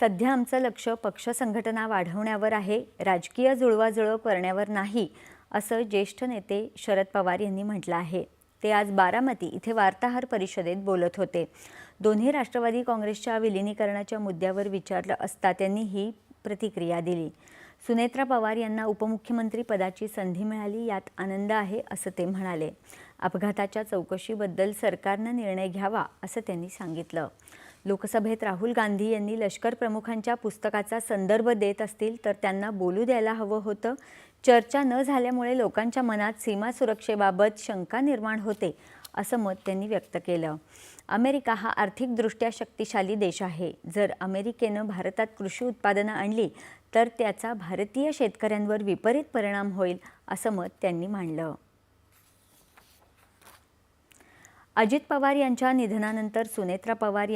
सध्या आमचं लक्ष पक्ष संघटना वाढवण्यावर आहे राजकीय जुळवाजुळव करण्यावर नाही असं ज्येष्ठ नेते शरद पवार यांनी म्हटलं आहे. ते आज बारामती इथे वार्ताहर परिषदेत बोलत होते. दोन्ही राष्ट्रवादी काँग्रेसच्या विलिनीकरणाच्या मुद्द्यावर विचारलं असता त्यांनी ही प्रतिक्रिया दिली. सुनेत्रा पवार यांना उपमुख्यमंत्री पदाची संधी मिळाली यात आनंद आहे असं ते म्हणाले. अपघाताच्या चौकशीबद्दल सरकारनं निर्णय घ्यावा असं त्यांनी सांगितलं. लोकसभेत राहुल गांधी यांनी लष्कर प्रमुखांच्या पुस्तकाचा संदर्भ देत असतील तर त्यांना बोलू द्यायला हवं होतं. चर्चा न झाल्यामुळे लोकांच्या मनात सीमा सुरक्षेबाबत शंका निर्माण होते असं मत त्यांनी व्यक्त केलं. अमेरिका हा आर्थिकदृष्ट्या शक्तिशाली देश आहे. जर अमेरिकेनं भारतात कृषी उत्पादनं आणली तर त्याचा भारतीय शेतकऱ्यांवर विपरीत परिणाम होईल असं मत त्यांनी मांडलं. अजित पवार यांच्या निधनानंतर सुनेत्रा पवार